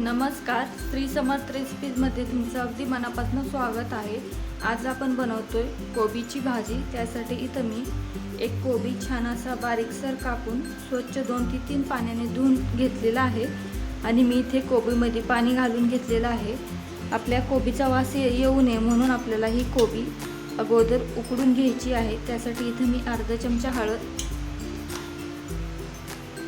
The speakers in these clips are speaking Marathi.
नमस्कार. स्त्री समर्थ रेसिपीजमध्ये तुमचं अगदी मनापासून स्वागत आहे. आज आपण बनवतोय कोबीची भाजी. त्यासाठी इथं मी एक कोबी छान असा बारीकसर कापून स्वच्छ दोन ते तीन पाण्याने धुवून घेतलेला आहे. आणि मी इथे कोबीमध्ये पाणी घालून घेतलेलं आहे. आपल्या कोबीचा वास येऊ नये म्हणून आपल्याला ही कोबी अगोदर उकडून घ्यायची आहे. त्यासाठी इथं मी अर्धा चमचा हळद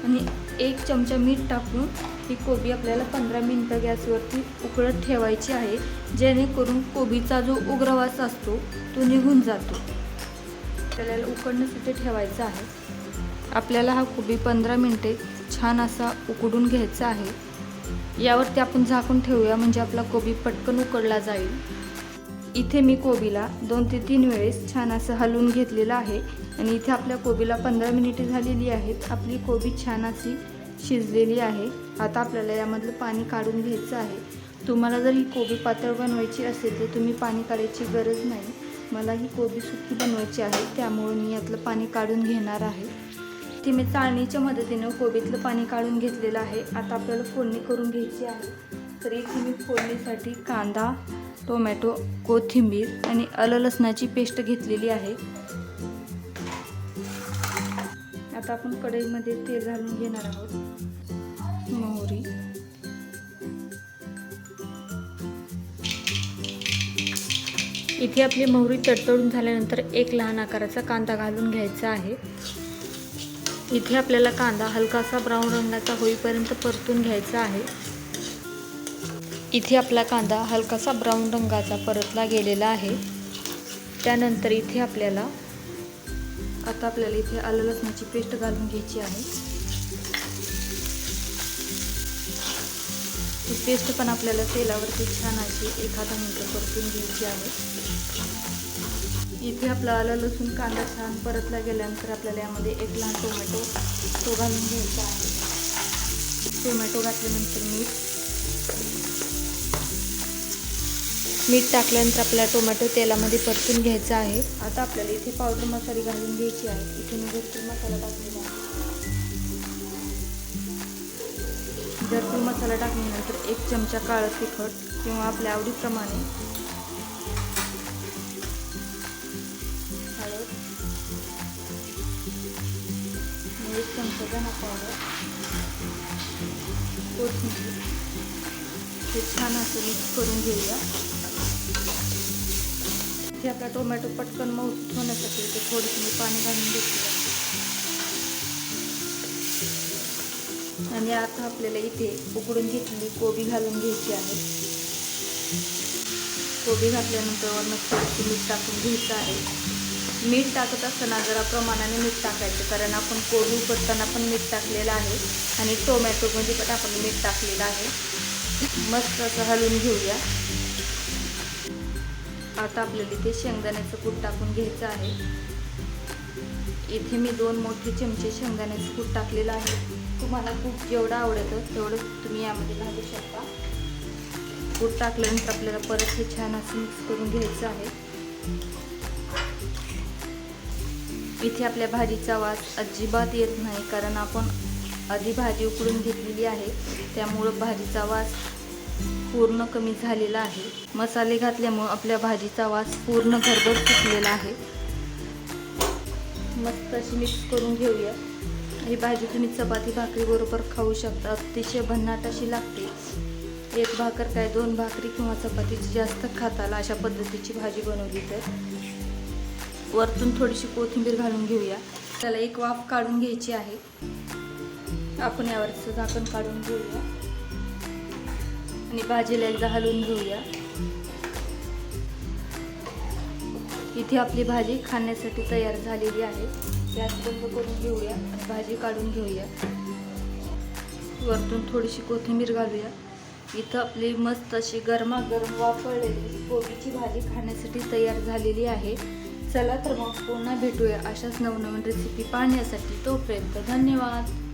आणि एक चमचा मीठ टाकून ही कोबी आपल्याला पंधरा मिनटं गॅसवरती उकळत ठेवायची आहे. जेणेकरून कोबीचा जो उग्रवास असतो तो निघून जातो. आपल्याला उकडण्यासाठी ठेवायचा आहे. आपल्याला हा कोबी पंधरा मिनटे छान असा उकडून घ्यायचा आहे. यावरती आपण झाकून ठेवूया म्हणजे आपला कोबी पटकन उकडला जाईल. इथे मी कोबीला दोन ते तीन वेळेस छान असं हलवून घेतलेलं आहे. आणि इथे आपल्या कोबीला पंधरा मिनिटे झालेली आहेत. आपली कोबी छान अशी शिजलेली आहे. आता आपल्याला यामधलं पाणी काढून घ्यायचं आहे. तुम्हाला जर ही कोबी पातळ बनवायची असेल तर तुम्ही पाणी काढायची गरज नाही. मला ही कोबी सुकी बनवायची आहे त्यामुळे मी यातलं पाणी काढून घेणार आहे. ती मी चाळणीच्या मदतीनं कोबीतलं पाणी काढून घेतलेलं आहे. आता आपल्याला फोडणी करून घ्यायची आहे. तर इथे मी फोडणीसाठी कांदा टोमॅटो कोथिंबीर आणि आलं लसणाची पेस्ट घेतलेली आहे. आता आपण कढईमध्ये तेल घालून घेणार आहोत. मोहरी. इथे आपली मोहरी तडतडून झाल्यानंतर एक लहान आकाराचा कांदा घालून घ्यायचा आहे. इथे आपल्याला कांदा हलकासा ब्राऊन रंगाचा होईपर्यंत परतून घ्यायचा आहे. इथे आपला कांदा हलकासा ब्राऊन रंगाचा परतला गेलेला आहे. त्यानंतर इथे आपल्याला आता आपल्याला इथे आलं लसणाची पेस्ट घालून घ्यायची आहे. ही पेस्ट पण आपल्याला तेलावरती छान अशी एखादा मिनटं परतून घ्यायची आहे. इथे आपला आलं लसूण कांदा छान परतला गेल्यानंतर आपल्याला यामध्ये एक लहान टोमॅटो तो घालून घ्यायचा आहे. टोमॅटो घातल्यानंतर मीठ. मीठ टाकल्यानंतर आपल्याला टोमॅटो तेलामध्ये परतून घ्यायचा आहे. आता आपल्याला इथे पावडर मसाले घालून घ्यायची आहे. इथे मी भरपूर मसाला टाकलेला आहे. भरपूर मसाला टाकल्यानंतर एक चमचा काळं तिखट किंवा आपल्या आवडीप्रमाणे हळद म्हणजे एक चमचा धना पावडर कोथिंबीर हे छान असं मिक्स करून घेऊया. इथे आपला टोमॅटो पटकन मऊ होण्यासाठी इथे थोडंसं मी पाणी घालून घेतलं आणि आता आपल्याला इथे उकडून घेतलेली कोबी घालून घ्यायची आहे. कोबी घातल्यानंतर वरनं थोडीशी मीठ टाकून घ्यायचं आहे. मीठ टाकत असताना जरा प्रमाणाने मीठ टाकायचं कारण आपण कोबी उकडताना पण मीठ टाकलेलं आहे आणि टोमॅटोमध्ये पण आपण मीठ टाकलेलं आहे. मस्त असं हलवून घेऊया. आता आपल्याला इथे शेंगदाण्याचं कूट टाकून घ्यायचं आहे. इथे मी दोन मोठे चमचे शेंगदाण्याचं कूट टाकलेलं आहे. तुम्हाला कूट जेवढं आवडतं तेवढं तुम्ही यामध्ये घालू शकता. कूट टाकल्यानंतर आपल्याला परत हे छान असं मिक्स करून घ्यायचं आहे. इथे आपल्या भाजीचा वास अजिबात येत नाही कारण आपण आधी भाजी उकडून घेतलेली आहे. त्यामुळं भाजीचा वास पूर्ण कमी झालेला आहे. मसाले घातल्यामुळं आपल्या भाजीचा वास पूर्ण घरभर सुटलेला आहे. मस्त अशी मिक्स करून घेऊया. ही भाजी तुम्ही चपाती भाकरी बरोबर खाऊ शकता. अतिशय भन्नाट अशी लागते. एक भाकर काय दोन भाकरी किंवा चपातीची जास्त खाताला अशा पद्धतीची भाजी बनवली तर. वरतून थोडीशी कोथिंबीर घालून घेऊया. त्याला एक वाफ काढून घ्यायची आहे. आपण यावरचं झाकण काढून घेऊया. आणि भाजीला एकदा हलवून घेऊया. इथे आपली भाजी खाण्यासाठी तयार झालेली आहे. गॅस बंद करून घेऊया. आणि भाजी काढून घेऊया. वरतून थोडीशी कोथिंबीर घालूया. इथं आपली मस्त अशी गरमागरम वापरलेली कोबीची भाजी खाण्यासाठी तयार झालेली आहे. चला तर मग पुन्हा भेटूया अशाच नवनवीन रेसिपी पाहण्यासाठी. तोपर्यंत धन्यवाद.